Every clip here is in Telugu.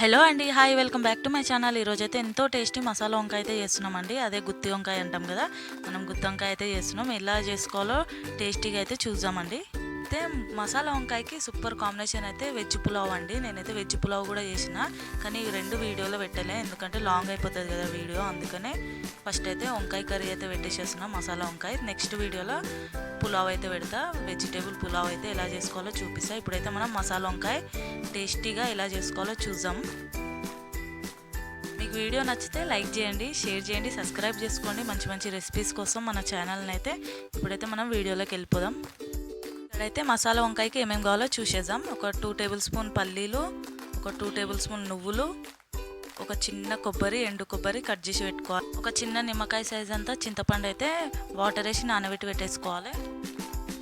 హలో అండి hi welcome back to my channel. ఈరోజు అయితే ఎంతో టేస్టీ మసాలా వంకాయ అయితే చేస్తున్నామండి. అదే గుత్తి వంకాయ అంటాం కదా మనం గుత్తి వంకాయ అయితే చేస్తున్నాం. ఎలా చేసుకోవాలో టేస్టీగా అయితే చూద్దామండి. అయితే మసాలా వంకాయకి సూపర్ కాంబినేషన్ అయితే వెజ్ పులావ్ అండి. నేనైతే వెజ్ పులావ్ కూడా చేసిన కానీ రెండు వీడియోలో పెట్టలే ఎందుకంటే లాంగ్ అయిపోతుంది కదా వీడియో అందుకనే ఫస్ట్ అయితే వంకాయ కర్రీ అయితే పెట్టేసేసిన మసాలా వంకాయ. నెక్స్ట్ వీడియోలో పులావ్ అయితే పెడతా వెజిటేబుల్ పులావ్ అయితే ఎలా చేసుకోవాలో చూపిస్తా. ఇప్పుడైతే మనం మసాలా వంకాయ టేస్టీగా ఎలా చేసుకోవాలో చూద్దాం. మీకు వీడియో నచ్చితే లైక్ చేయండి షేర్ చేయండి సబ్స్క్రైబ్ చేసుకోండి. మంచి మంచి రెసిపీస్ కోసం మన ఛానల్ని అయితే ఇప్పుడైతే మనం వీడియోలోకి వెళ్ళిపోదాం. ఇక్కడైతే మసాలా వంకాయకి ఏమేమి కావాలో చూసేద్దాం. ఒక టూ టేబుల్ స్పూన్ పల్లీలు ఒక టూ టేబుల్ స్పూన్ నువ్వులు ఒక చిన్న కొబ్బరి ఎండు కొబ్బరి కట్ చేసి పెట్టుకోవాలి. ఒక చిన్న నిమ్మకాయ సైజ్ అంతా చింతపండు అయితే వాటర్ వేసి నానబెట్టి పెట్టేసుకోవాలి.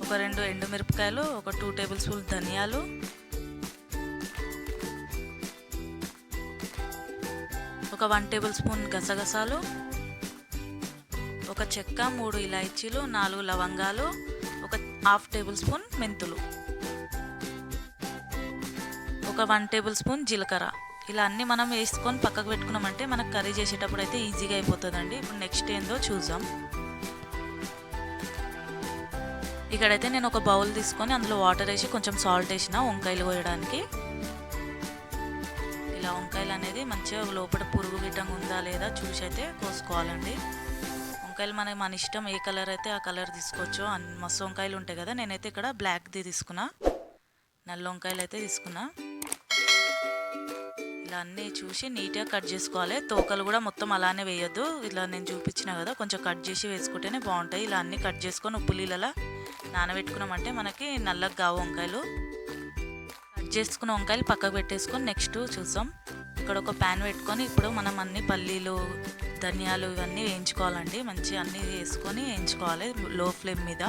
ఒక రెండు ఎండు మిరపకాయలు ఒక టూ టేబుల్ స్పూన్ ధనియాలు ఒక వన్ టేబుల్ స్పూన్ గసగసాలు ఒక చెక్క మూడు ఇలాచీలు నాలుగు లవంగాలు హాఫ్ టేబుల్ స్పూన్ మెంతులు. ఒక వన్ టేబుల్ స్పూన్ జీలకర్ర. ఇలా అన్నీ మనం వేసుకొని పక్కకు పెట్టుకున్నామంటే మనకు కర్రీ చేసేటప్పుడు అయితే ఈజీగా అయిపోతుందండి. ఇప్పుడు నెక్స్ట్ ఏందో చూద్దాం. ఇక్కడైతే నేను ఒక బౌల్ తీసుకొని అందులో వాటర్ వేసి కొంచెం సాల్ట్ వేసిన వంకాయలు కోయడానికి. ఇలా వంకాయలు అనేది మంచిగా లోపల పురుగు గిట్టంగా ఉందా లేదా చూసి అయితే కోసుకోవాలండి. వంకాయలు మనకి మన ఇష్టం ఏ కలర్ అయితే ఆ కలర్ తీసుకోవచ్చు. మస్తు వంకాయలు ఉంటాయి కదా నేనైతే ఇక్కడ బ్లాక్ది తీసుకున్నా. నల్ల వంకాయలు అయితే తీసుకున్నా. ఇలా అన్నీ చూసి నీట్గా కట్ చేసుకోవాలి. తోకలు కూడా మొత్తం అలానే వేయొద్దు. ఇలా నేను చూపించిన కదా కొంచెం కట్ చేసి వేసుకుంటేనే బాగుంటాయి. ఇలా అన్నీ కట్ చేసుకొని ఉప్పు నీళ్ళలా నానబెట్టుకున్నామంటే మనకి నల్లగా కావు వంకాయలు. కట్ చేసుకున్న వంకాయలు పక్కకు పెట్టేసుకొని నెక్స్ట్ చూసాం. ఇక్కడ ఒక ప్యాన్ పెట్టుకొని ఇప్పుడు మనం అన్ని పల్లీలు ధనియాలు ఇవన్నీ వేయించుకోవాలండి. మంచి అన్నీ వేసుకొని వేయించుకోవాలి లో ఫ్లేమ్ మీద.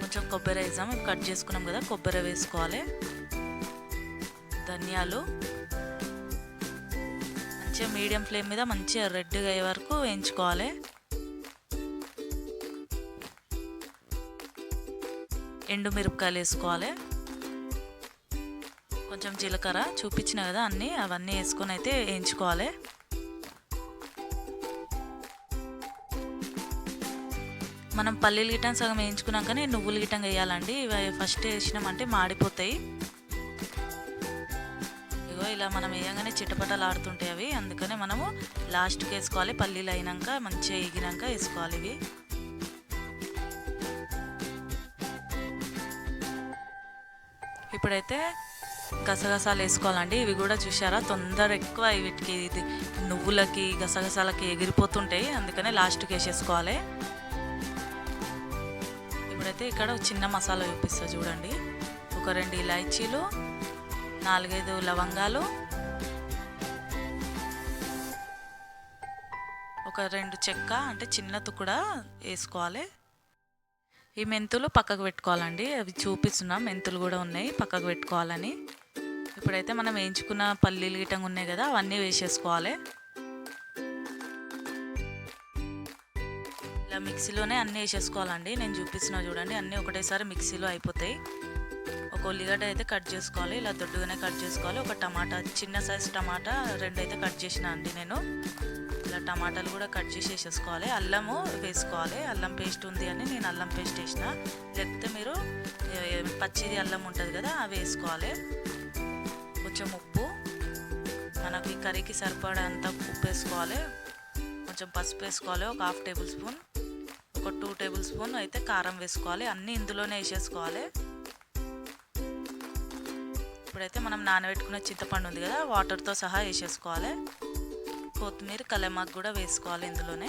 కొంచెం కొబ్బరి వేసాం. ఇవి కట్ చేసుకున్నాం కదా కొబ్బరి వేసుకోవాలి. ధనియాలు. మంచిగా మీడియం ఫ్లేమ్ మీద మంచిగా రెడ్గా అయ్యే వరకు వేయించుకోవాలి. ఎండు మిరపకాయలు వేసుకోవాలి. కొంచెం జీలకర్ర చూపించిన కదా అన్నీ అవన్నీ వేసుకొని అయితే వేయించుకోవాలి. మనం పల్లీలు గిట్టం సగం వేయించుకున్నాకనే నువ్వులు గిట్టం వేయాలండి. ఇవి ఫస్ట్ వేసినామంటే మాడిపోతాయి. ఇగో ఇలా మనం వేయగానే చిటపటలు ఆడుతుంటాయి అవి. అందుకనే మనము లాస్ట్కి వేసుకోవాలి. పల్లీలు అయినాక మంచిగా ఎగినాక వేసుకోవాలి ఇవి. ఇప్పుడైతే గసగసాలు వేసుకోవాలండి ఇవి కూడా చూసారా తొందర ఎక్కువ వీటికి ఇది నువ్వులకి గసగసాలకి ఎగిరిపోతుంటాయి అందుకనే లాస్ట్కి వేసేసుకోవాలి. ఇప్పుడైతే ఇక్కడ చిన్న మసాలా చూపిస్తా చూడండి. ఒక రెండు ఇలాచీలు నాలుగైదు లవంగాలు ఒక రెండు చెక్క అంటే చిన్న తుక్కుడా వేసుకోవాలి. ఈ మెంతులు పక్కకు పెట్టుకోవాలండి. అవి చూపిస్తున్నాం. మెంతులు కూడా ఉన్నాయి. పక్కకు పెట్టుకోవాలని. ఇప్పుడైతే మనం వేయించుకున్న పల్లీలు గిటంగా ఉన్నాయి కదా అవన్నీ వేసేసుకోవాలి. ఇలా మిక్సీలోనే అన్నీ వేసేసుకోవాలండి. నేను చూపిస్తున్నా చూడండి. అన్నీ ఒకటేసారి మిక్సీలో అయిపోతాయి. ఒక ఉల్లిగడ్డ అయితే కట్ చేసుకోవాలి ఇలా దొడ్డుగానే కట్ చేసుకోవాలి. ఒక టమాటా చిన్న సైజ్ టమాటా రెండు అయితే కట్ చేసిన అండి నేను. ఇలా టమాటాలు కూడా కట్ చేసి వేసేసుకోవాలి. అల్లము వేసుకోవాలి. అల్లం పేస్ట్ ఉంది అని నేను అల్లం పేస్ట్ వేసిన. లేకపోతే మీరు పచ్చిది అల్లం ఉంటుంది కదా అవి వేసుకోవాలి. కొంచెం ఉప్పు. మనకి కర్రీకి సరిపడేంత ఉప్పు వేసుకోవాలి. కొంచెం పసుపు వేసుకోవాలి ఒక హాఫ్ టేబుల్ స్పూన్. ఒక టూ టేబుల్ స్పూన్ అయితే కారం వేసుకోవాలి. అన్నీ ఇందులోనే వేసేసుకోవాలి. ఇప్పుడైతే మనం నానబెట్టుకున్న చింతపండు ఉంది కదా వాటర్తో సహా వేసేసుకోవాలి. కొత్తిమీర కలెమాకు కూడా వేసుకోవాలి ఇందులోనే.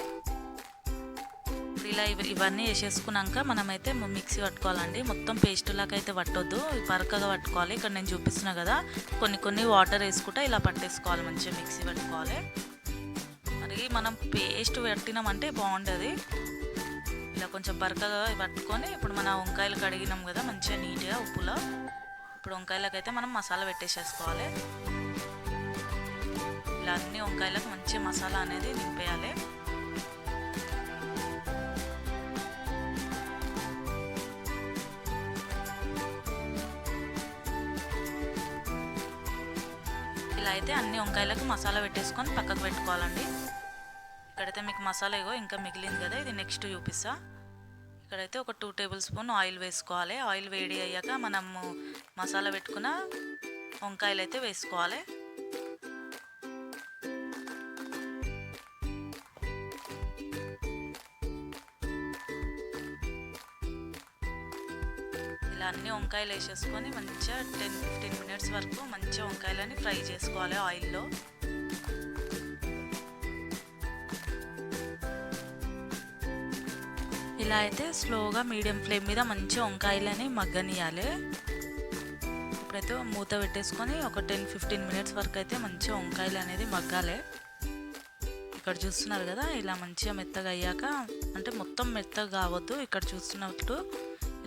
ఇలా ఇవన్నీ వేసేసుకున్నాక మనమైతే మిక్సీ పట్టుకోవాలండి. మొత్తం పేస్ట్ లాగా అయితే పట్టొద్దు పరకగా పట్టుకోవాలి. ఇక్కడ నేను చూపిస్తున్నా కదా కొన్ని కొన్ని వాటర్ వేసుకుంటా ఇలా పట్టేసుకోవాలి మంచిగా మిక్సీ పట్టుకోవాలి. మరి మనం పేస్ట్ పట్టినామంటే బాగుంటుంది ఇలా కొంచెం బరకగా పట్టుకొని ఇప్పుడు మన వంకాయలు కడిగినాం కదా మంచిగా నీట్గా ఉప్పులో. ఇప్పుడు వంకాయలకైతే మనం మసాలా పెట్టేసేసుకోవాలి. ఇలా అన్ని వంకాయలకు మంచి మసాలా అనేది నింపేయాలి. ఇలా అయితే అన్ని వంకాయలకు మసాలా పెట్టేసుకొని పక్కకు పెట్టుకోవాలండి. ఇక్కడైతే మీకు మసాలా ఇగో ఇంకా మిగిలింది కదా ఇది నెక్స్ట్ చూపిస్తా. ఇక్కడైతే ఒక టూ టేబుల్ స్పూన్ ఆయిల్ వేసుకోవాలి. ఆయిల్ వేడి అయ్యాక మనము మసాలా పెట్టుకున్న వంకాయలు అయితే వేసుకోవాలి. ఇలా అన్ని వంకాయలు వేసేసుకొని మంచిగా టెన్ ఫిఫ్టీన్ మినిట్స్ వరకు మంచిగా వంకాయలని ఫ్రై చేసుకోవాలి ఆయిల్లో. ఇలా అయితే స్లోగా మీడియం ఫ్లేమ్ మీద మంచి వంకాయలని మగ్గనియాలి. ఇప్పుడైతే మూత పెట్టేసుకొని ఒక టెన్ ఫిఫ్టీన్ మినిట్స్ వరకు అయితే మంచిగా వంకాయలు అనేది మగ్గాలి. ఇక్కడ చూస్తున్నారు కదా ఇలా మంచిగా మెత్తగా అయ్యాక అంటే మొత్తం మెత్తగా కావద్దు. ఇక్కడ చూస్తున్నట్టు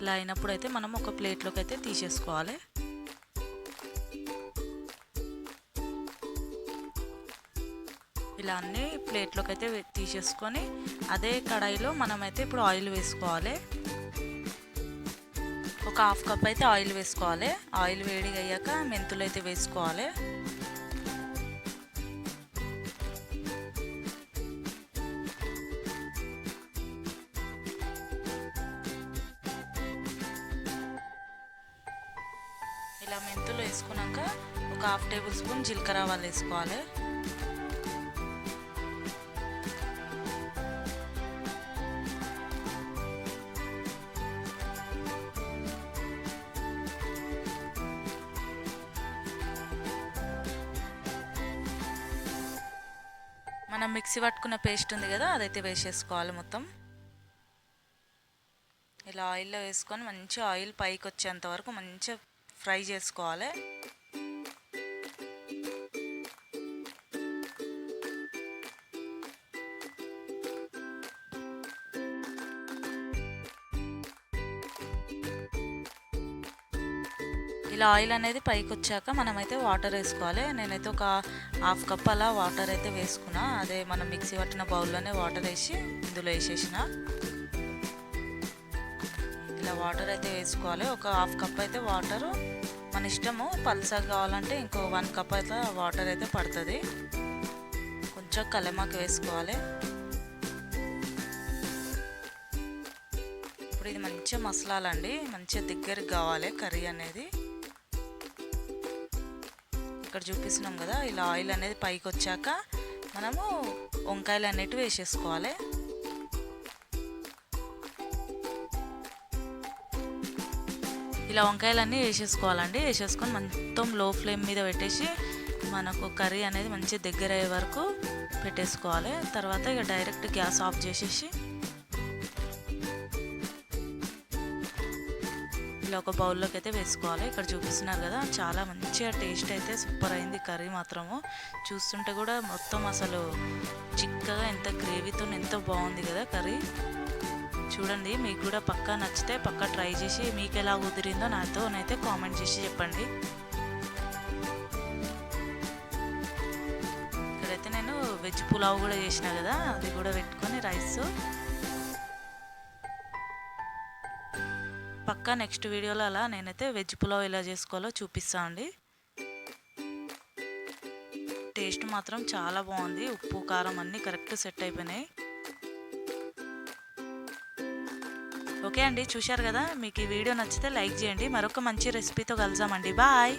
ఇలా అయినప్పుడు అయితే మనం ఒక ప్లేట్లోకి అయితే తీసేసుకోవాలి. ఇలా అన్ని ప్లేట్లోకి అయితే తీసేసుకొని అదే కడాయిలో మనమైతే ఇప్పుడు ఆయిల్ వేసుకోవాలి. ఒక హాఫ్ కప్ అయితే ఆయిల్ వేసుకోవాలి. ఆయిల్ వేడిగా అయ్యాక మెంతులు అయితే వేసుకోవాలి. ఇలా మెంతులు వేసుకున్నాక ఒక హాఫ్ టేబుల్ స్పూన్ జీలకర్ర వాళ్ళు వేసుకోవాలి. మనం మిక్సీ పట్టుకున్న పేస్ట్ ఉంది కదా అదైతే వేసేసుకోవాలి మొత్తం. ఇలా ఆయిల్లో వేసుకొని మంచి ఆయిల్ పైకి వచ్చేంత వరకు మంచిగా ఫ్రై చేసుకోవాలి. ఇలా ఆయిల్ అనేది పైకి వచ్చాక మనమైతే వాటర్ వేసుకోవాలి. నేనైతే ఒక హాఫ్ కప్ అలా వాటర్ అయితే వేసుకున్నా అదే మనం మిక్సీ పట్టిన బౌల్లోనే వాటర్ వేసి ఇందులో వేసేసిన. ఇలా వాటర్ అయితే వేసుకోవాలి. ఒక హాఫ్ కప్ అయితే వాటర్. మన ఇష్టము పల్సగా కావాలంటే ఇంకో వన్ కప్ అయితే వాటర్ అయితే పడుతుంది. కొంచెం కలమాకు వేసుకోవాలి. ఇప్పుడు ఇది మంచిగా మసలాలండి. మంచిగా దగ్గరికి కావాలి కర్రీ అనేది. ఇక్కడ చూపిస్తున్నాం కదా ఇలా ఆయిల్ అనేది పైకి వచ్చాక మనము వంకాయలు అనేటివి వేసేసుకోవాలి. ఇలా వంకాయలన్నీ వేసేసుకోవాలండి. వేసేసుకొని మొత్తం లో ఫ్లేమ్ మీద పెట్టేసి మనకు కర్రీ అనేది మంచి దగ్గర అయ్యే వరకు పెట్టేసుకోవాలి. తర్వాత ఇక డైరెక్ట్ గ్యాస్ ఆఫ్ చేసేసి ఇలా ఒక బౌల్లోకి అయితే వేసుకోవాలి. ఇక్కడ చూపిస్తున్నారు కదా చాలా మంచిగా టేస్ట్ అయితే సూపర్ అయింది కర్రీ మాత్రము. చూస్తుంటే కూడా మొత్తం అసలు చిక్కగా ఎంత గ్రేవీతో ఎంత బాగుంది కదా కర్రీ. చూడండి మీకు కూడా పక్కా నచ్చితే పక్కా ట్రై చేసి మీకు ఎలా కుదిరిందో నాతో అయితే కామెంట్ చేసి చెప్పండి. ఇక్కడైతే నేను వెజ్ పులావ్ కూడా చేసిన కదా అది కూడా పెట్టుకొని రైస్. ఇంకా నెక్స్ట్ వీడియోలో అలా నేనైతే వెజ్ పులావ్ ఎలా చేసుకోవాలో చూపిస్తా అండి. టేస్ట్ మాత్రం చాలా బాగుంది. ఉప్పు కారం అన్నీ కరెక్ట్ సెట్ అయిపోయినాయి. ఓకే అండి చూశారు కదా? మీకు ఈ వీడియో నచ్చితే లైక్ చేయండి. మరొక మంచి రెసిపీతో కలుసామండి బాయ్!